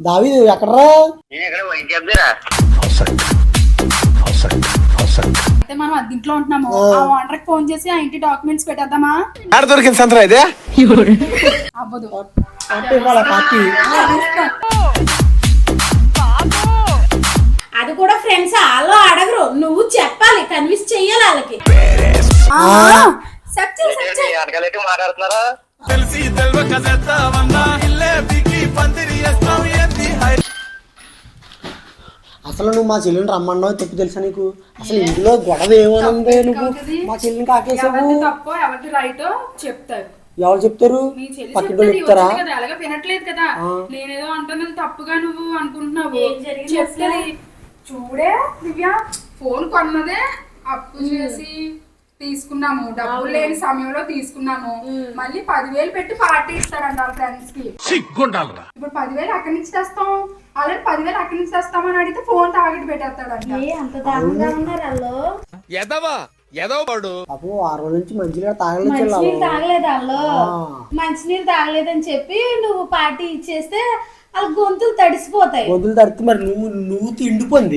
దావి ఎక్కడరా? అయితే మనం అద్దీంట్లో ఉంటున్నాము. ఆ. ఓనర్ ఫోన్ చేసి ఆ ఇంటి డాక్యుమెంట్స్ పెట్టేద్దామా? ఆడ దొరికింది సంతరా ఇదే? అవ్వదు. అంటే ఇవ్వాలి పార్టీ. అది కూడా ఫ్రెండ్స్ వాళ్ళు అడగరు. నువ్వు చెప్పాలి కన్విన్స్ చెయ్యాలి వాళ్ళకి. అడగలేక మాట్లాడుతున్నారా? తెలిసి చేస్తామన్నా ఇల్లే పీకి పందిరి అసలు నువ్వు మా చెల్లిని రమ్మన్నావు తప్పు తెలుసా నీకు? అసలు ఇంట్లో గొడవ ఏమనుంది నువ్వు. మా చెల్లిని కాకేసావు తప్పో రైటో చెప్తారు. ఎవరు చెప్తారు? చెప్తాది చెప్తారా? అలాగే వినట్లేదు కదా. నేనేదో అంటున్నది తప్పుగా నువ్వు అనుకుంటున్నావు. చెప్తాది చూడే దివ్య ఫోన్ కొన్నదే అప్పు చేసి తీసుకున్నాము. డబ్బులు లేని సమయంలో తీసుకున్నాము. మళ్ళీ పదివేలు పెట్టి పార్టీ ఇస్తారంట వాళ్ళ ఫ్రెండ్స్కి. ఇప్పుడు పదివేలు అక్కడి నుంచి తెస్తాం ఆల్రెడీ పదివేలు అక్కడి నుంచి తెస్తామని అడిగితే ఫోన్ తాగట్టు పెట్టేస్తాడంట. ఏ అంత దారుణంగా ఉన్నారు వాళ్ళు? ఎదవా? ఎదవ పడు పాపం ఆ రోజు నుంచి మంచిగా తాగలేదు మంచినీళ్ళు తాగలేదు వాళ్ళు. మంచినీళ్ళు తాగలేదని చెప్పి నువ్వు పార్టీ ఇచ్చేస్తే వాళ్ళ గొంతులు తడిసిపోతాయి. వదులు తడితే మరి నువ్వు నువ్వు తిండిపోయింది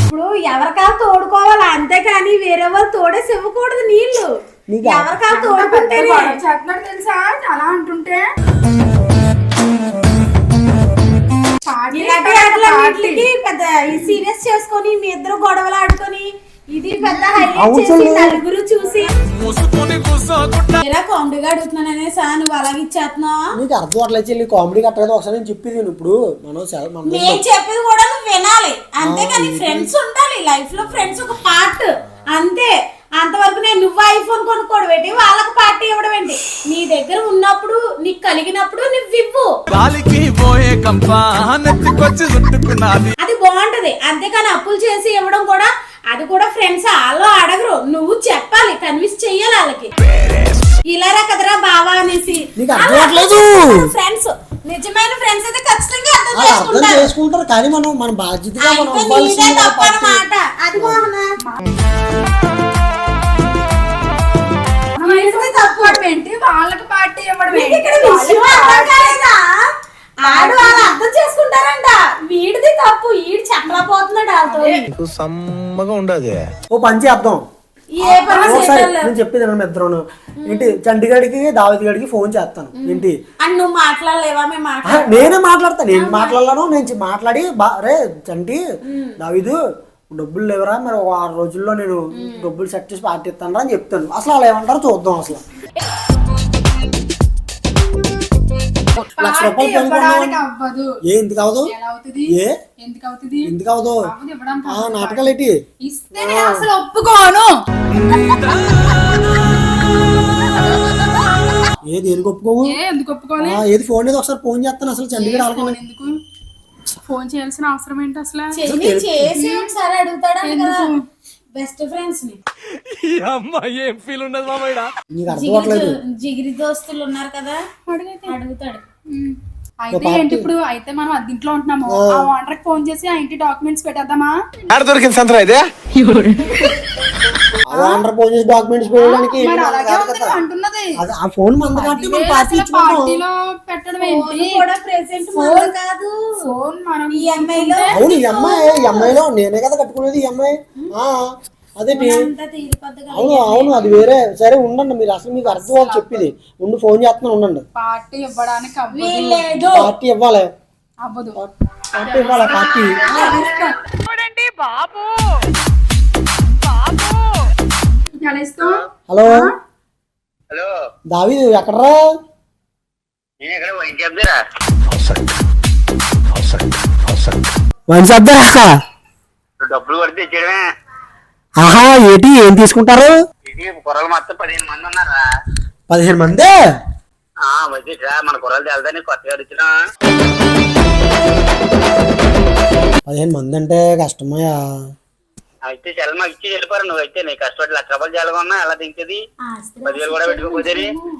ఇప్పుడు ఎవరికాలు తోడుకోవాలి? అంతేకాని వేరే వాళ్ళు తోడేసి ఇవ్వకూడదు నీళ్ళు నీకు ఎవరికాలు తోడుకుంటేనే. గొడవ చేస్తున్నాడు తెలుసా? అలా అంటుంటే. పెద్ద సీరియస్ చేసుకొని మీ ఇద్దరు గొడవలు ఆడుకొని ఇది పెద్ద హైలైట్ చేసి. నలుగురు చూసి ఇలా కామెడీగా అడుగుతున్నాననే సా నువ్వు అలాగే ఇచ్చేస్తున్నావు? నీకు అర్థం అట్లేదు చెల్లి కామెడీ కట్టలేదు ఒకసారి నేను చెప్పేది ఇప్పుడు మనం నేను చెప్పేది కూడా నువ్వు వినాలి. అంతేకాని ఫ్రెండ్స్ ఉండాలి. లైఫ్లో ఫ్రెండ్స్ ఒక పార్ట్ అంతే. అంతవరకు నేను నువ్వు ఐఫోన్ కొనుక్కోవడం ఏంటి? వాళ్ళకి పార్టీ ఇవ్వడం ఏంటి? నీ దగ్గర ఉన్నప్పుడు నీకు కలిగినప్పుడు నువ్వు ఇవ్వు. అది బాగుంటది. అంతేకాని అప్పులు చేసి ఇవ్వడం కూడా అది కూడా ఫ్రెండ్స్ వాళ్ళు అడగరు. నువ్వు చెప్పాలి కన్విన్స్ చెయ్యాలి వాళ్ళకి. ఇలారా కదరా బావా అనేసి. ఫ్రెండ్స్ నిజమైన ఫ్రెండ్స్ అయితే ఖచ్చితంగా అర్థం చేసుకుంటారు. చేసుకుంటారు కానీ మనం మన బాధ్యతగా. అన్నమాట అది మోహన ఏంటి? వాళ్ళకి పార్టీ ఇవ్వడం అర్థం ఆడు వాళ్ళు అర్థం చేసుకుంటారంట. వీడిది తప్పు వీడు చెప్పలేకపోతున్నాడు వాళ్ళతో. సమ్మగా ఉండదు ఓ పని పని ఒకసారి. నేను చెప్పేది ఇద్దరును ఏంటి చండీగఢ్కి దావత్ గడికి ఫోన్ చేస్తాను ఏంటి? అని నువ్వు మాట్లాడలేవా? నేనే మాట్లాడతాను నేను మాట్లాడలేను నేను మాట్లాడి బా రే చంటి దావిదు డబ్బులు లేవరా? మరి ఒక ఆరు రోజుల్లో నేను డబ్బులు సెట్ చేసి పార్టీ ఇస్తాను అని చెప్తాను. అసలు అలా ఏమంటారో చూద్దాం అసలు. లక్ష రూపాయలు అవ్వదు. ఏ ఎందుకు అవదు? ఏ? ఎందుకు అవదు? ఆ. నాటకాలు ఏంటి? అసలు ఒప్పుకోను. ఏ దేనికి ఒప్పుకోవు? ఏ ఎందుకు ఒప్పుకోవాలి? ఆ, ఏది ఫోన్ ఏదో ఒకసారి ఫోన్ చేస్తాను అసలు. ఆడుకుని ఎందుకు? ఫోన్ చేయాల్సిన అవసరం ఏంటి అసలు? చేసి ఒకసారి అడుగుతాడు కదా బెస్ట్ ఫ్రెండ్స్ని. ఏం ఫీల్ ఉండదు అర్థం జిగిరి దోస్తులు ఉన్నారు కదా? అడిగితే. అడుగుతాడు. అయితే ఏంటి ఇప్పుడు అయితే మనం అద్దీంట్లో ఉంటున్నాము. ఆ. ఓనర్ ఫోన్ చేసి ఆ ఇంటి డాక్యుమెంట్స్ పెట్టేద్దామా? దొరికింది సంతరా ఫోన్ చేసి డాక్యుమెంట్స్ పెట్టడానికి అంటున్నది. ఆ ఫోన్ మంద కట్టి మనం పార్టీ పార్టీలో పెట్టడం ఫోన్ ఏంటి? కూడా ప్రెసెంట్ ఫోన్ కాదు. ఫోన్ మనం ఈ అమ్మాయిలో అవును ఈ అమ్మాయి ఈ అమ్మాయిలో నేనే కదా కట్టుకునేది ఈ అమ్మాయి తీరిపోద్ది అవును అవును అది వేరే సరే ఉండండి మీరు అసలు మీకు అర్థం వాళ్ళు చెప్పింది. ఉండి ఫోన్ చేస్తున్నాను ఉండండి. పార్టీ ఇవ్వడానికి పార్టీ ఇవ్వాలి. అవ్వదు. పార్టీ ఇవ్వాలి పార్టీ. ఎలా ఇస్తాం హలో? హలో. దావి ఎక్కడరా? నేను ఇక్కడ వైన్ డబ్బులు కొడితే ఇచ్చేయడమే. ఆహా ఏంటి ఏం తీసుకుంటారు? ఇది కుర్రలు మొత్తం పదిహేను మంది ఉన్నారా? పదిహేను మంది? ఆ వచ్చేసా మన కుర్రలు తెలుదా నీకు కొత్తగా వచ్చినా పదిహేను మంది అంటే కష్టమయ్యా. అయితే చాలా మాకు ఇచ్చి వెళ్ళిపోరు నువ్వు అయితే నీ కష్టపడి లక్ష రూపాయలు చేయాలన్నా ఎలా దించేది పదివేలు కూడా పెట్టుకోపోతే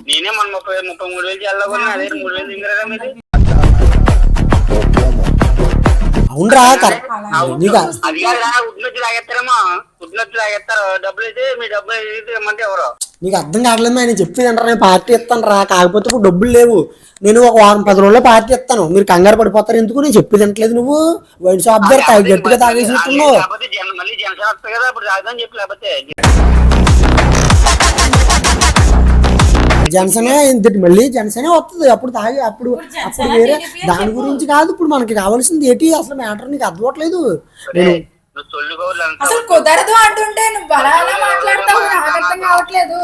నేనే మన ముప్పై ముప్పై మూడు వేలు చేయాలనుకున్నా అదే మూడు వేలు దింగరా మీది అయితే ఇమ్మంటే ఎవరు? నీకు అర్థం కావట్లేదు నేను చెప్పేది అంటారా నేను పార్టీ ఇస్తాను రా. కాకపోతే ఇప్పుడు డబ్బులు లేవు. నేను ఒక వారం పది రోజుల్లో పార్టీ ఇస్తాను. మీరు కంగారు పడిపోతారు ఎందుకు? నేను చెప్పేది అంటలేదు నువ్వు. వైన్ షాప్ దగ్గర గట్టిగా తాగేసినట్టున్నావు. జనసేన ఇంతటి మళ్ళీ జనసేన వస్తుంది. అప్పుడు తాగి అప్పుడు అప్పుడు వేరే దాని గురించి కాదు. ఇప్పుడు మనకి కావాల్సింది ఏంటి? అసలు మ్యాటర్ నీకు అర్థం అవ్వట్లేదు నేను నువ్వు సొల్లు కౌలు అంతా అసలు కుదరదు అంటుంటే నువ్వు అలా అలా మాట్లాడతావు. నాకు అర్థం కావట్లేదు.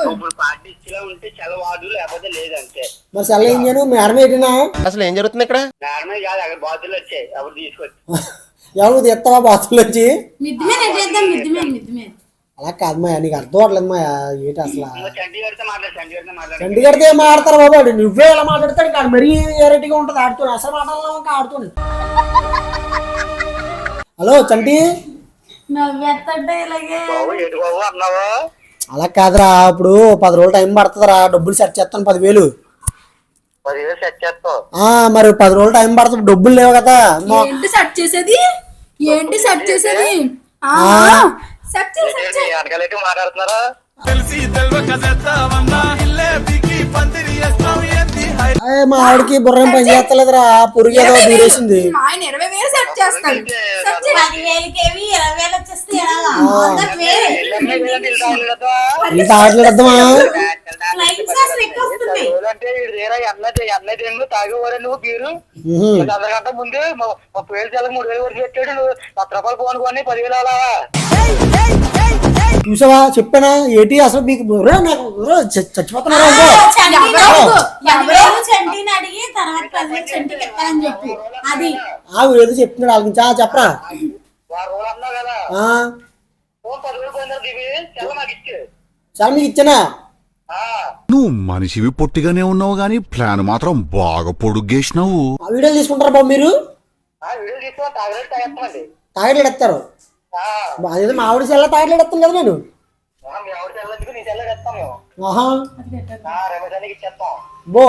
మరి సెల్ ఏం చేయను? మేడం ఏంటినా? అసలు ఏం జరుగుతుంది ఇక్కడ? నార్మల్ కాదు అక్కడ బాతులు వచ్చాయి. అప్పుడు తీసుకొచ్చి. ఎవరు తెస్తావా బాత్రూమ్ వచ్చి? మిద్ది మీద ఎట్లేద్దాం మిద్ది మీద మిద్ది మీద. అలా కాదు మా నీకు అర్థం అవ్వట్లేదు మా ఏంటి అసలు? చండీగఢ్తో ఏం మాడతారు బాబు వాడు? నువ్వే ఎలా మాట్లాడతాడు కాదు మరీ వెరైటీగా ఉంటుంది ఆడుతూ అసలు మాట్లాడలేము ఇంకా ఆడుతుంది. హలో చంటి అన్నావా? అలా కాదురా ఇప్పుడు పది రోజులు టైం పడుతుందిరా డబ్బులు సెట్ చేస్తాను పదివేలు. పదివేలు సెట్ చేస్తావు? ఆ మరి పది రోజులు టైం పడుతుంది డబ్బులు లేవు కదా. మా- ఏంటి సెట్ చేసేది? ఏంటి సెట్ చేసేది? మాట్లాడుతున్నారా మా ఆవిడకి బుర్రం పని చేస్తలేదురా పురుగు ఏదో దూరేసింది మా ఆయన ఇరవై వేలు సెట్ చేస్తాడు ఇరవై వేలు అంటే ఎన్నది ఎందుకు తాగేవారే నువ్వు బీరు. అర్ధగంట ముందు ము- ముప్పై వేలు చాలా మూడు వేలు వరకు పెట్టాడు నువ్వు. లక్ష రూపాయలు ఫోన్ కొని పదివేలు అలా. చూసావా? చెప్పానా? ఏంటి? అసలు మీకు నాకు చచ్చిపోతున్నారా ఏదో చెప్తున్నాడు. వాళ్ళకి చెప్పరా? చాలా మాకు ఇచ్చానా? నువ్వు మనిషివి పొట్టిగానే ఉన్నావు గాని ప్లాన్ మాత్రం బాగా పొడుగేసినావు ఆ వీడియోలు తీసుకుంటారా బాబు మీరు? తాగట్లేడు ఎత్తారు? ఆ, అదేదో మా ఆవిడ సెల్ల తాగట్లేడు ఎత్తాను కదా నేను ఆహా. బో.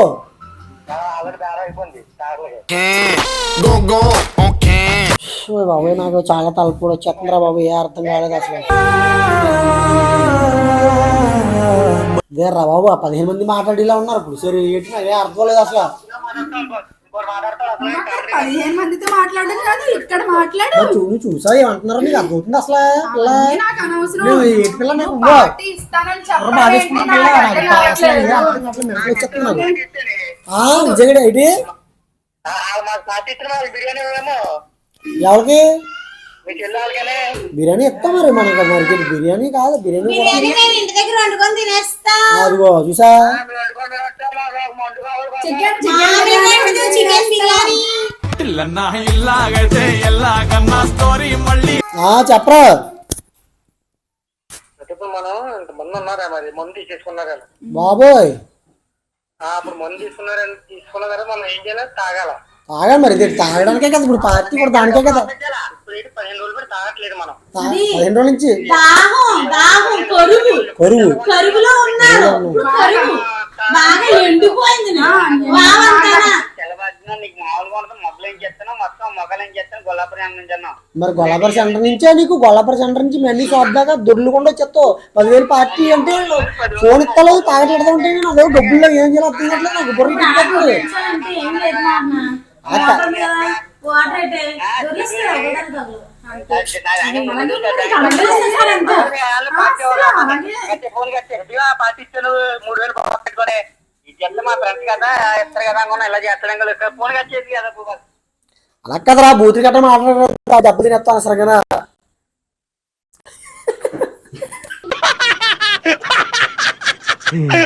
బాబోయ్ నాకు చాలా తలపూడి వచ్చేస్తుందిరా బాబు ఏ అర్థం కాలేదు అసలు. ఇదేరా బాబు ఆ పదిహేను మంది మాట్లాడేలా ఉన్నారు ఇప్పుడు. సరే ఏంటి ఏ అర్థం లేదు అసలు. పదిహేను మందితో మాట్లాడడం కాదు ఇక్కడ మాట్లాడు. నువ్వు చూసావు ఏమంటున్నారో నీకు అర్థమవుతుంది అసలు పిల్ల నాకు అనవసరం. నువ్వు ఏంటి? ఎవరికి? బిర్యానీ ఇస్తాం మరి మనకు మరి ఇది బిర్యానీ కాదు బిర్యానీ కూడా బిర్యానీ నేను ఇంటి దగ్గర వండుకొని తినేస్తా. అదిగో చూసా? చికెన్ మామిడి చికెన్ బిర్యానీ ఇల్లన్నా ఇల్లాగైతే ఎల్లాగన్నా స్టోరీ మళ్ళీ. ఆ చెప్పరా. ఇప్పుడు మనం ఇంతమంది ఉన్నారా మరి? మందు తీసేసుకున్నారా బాబోయ్. ఆ, అప్పుడు మందు తీసుకున్నారని తీసుకున్న తర్వాత మనం ఏం చేయాలి? తాగాల. తాగా మరి ఇది తాగడానికే కదా ఇప్పుడు పార్టీ కూడా దానికే కదా. పదిహేను రోజులు కూడా తాగట్లేదు మనం తా- పదిహేను రోజుల నుంచి కరువు కరువులో ఉన్నాడు. బాగా ఎండిపోయింది మరి గొల్లపర సెంటర్ నుంచే నీకు గొల్లపర సెంటర్ నుంచి మళ్ళీ షాప్ దాకా దొర్లుకుండా వచ్చేస్తావు. పదివేలు పార్టీ అంటే ఫోన్ ఇస్తలేదు తాగట్లేదు అంటే నేను అదే డబ్బుల్లో ఏం చేయాలి అర్థం నాకు. బుర్ర కదా ఇచ్చాను మూడు వేలు పెట్టుకొని ఇది చెప్తే మా ఫ్రెండ్స్ కదా ఇస్తారు కదా అనుకున్నా ఇలా చేస్తాను ఫోన్ కట్టేది కదా అలా కదరా బూతులు గట్రా మాట్లాడారు దెబ్బ తినేస్తాను సరిగా